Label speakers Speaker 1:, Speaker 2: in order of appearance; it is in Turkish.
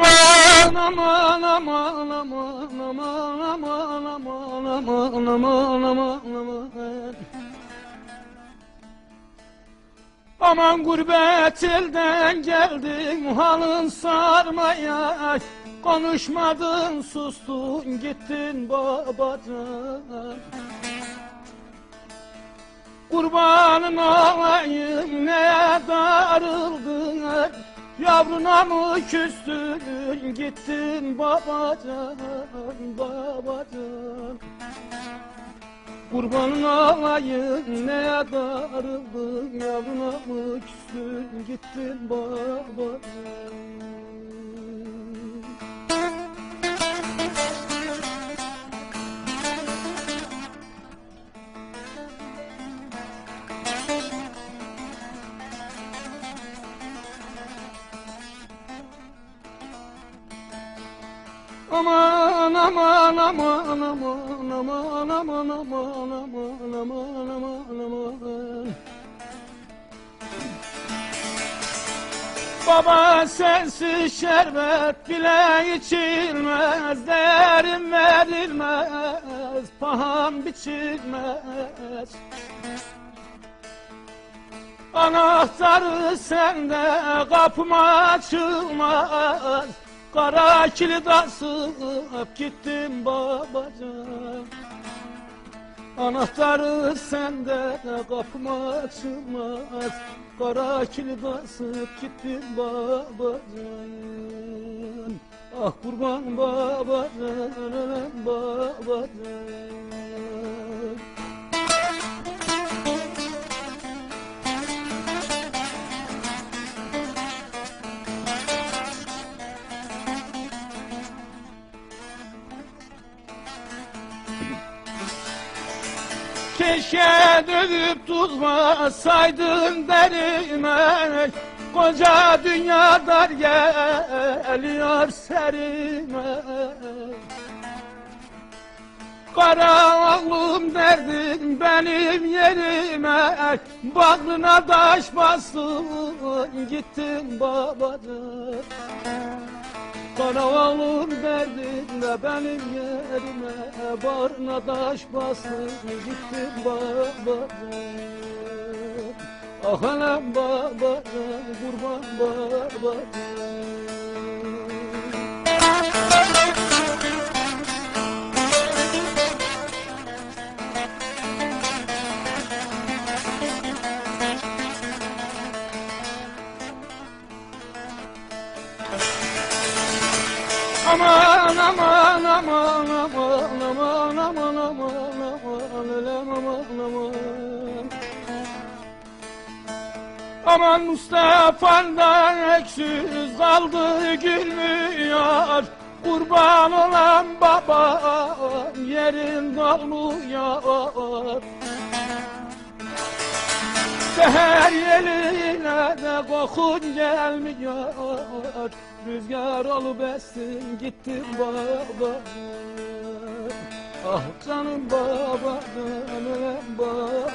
Speaker 1: Aman aman aman aman aman aman aman aman aman aman aman Aman gurbet elden geldin halın sarmaya. Konuşmadın sustun gittin babacan Kurbanın olayım ne darıldın Yavruna mı küstün? Gittin babacan babacan Kurbanın olayım ne darıldın Yavruna mı küstün? Gittin babacan Aman aman aman aman aman aman aman aman aman aman aman. Baba sensiz şerbet bile içilmez Derin verilmez Paham biçilmez. Anahtarı sende kapım açılmaz Kara kilit asıp gittim babacan Anahtarı sende kapım açılmaz. Kara kilit asıp gittim babacan Ah kurban babacan babacan Keşke dövüp tutmasaydın derime. Koca dünya dar geliyor serime. Karanlığım derdim benim yerime. Bağrına taş bastın gittin Kara olur verdin ve benim yerime Barına taş bastın gittin babana Ah anam babana kurban babana Aman aman aman aman aman aman aman aman aman aman. Aman Mustafa'ndan öksüz kaldı gülmüyor. Kurban olan babam yerin dolmuyor Seher yeline de kokun gelmiyor. Rüzgar olup essin gittim baba. Ah canım baba, canım baba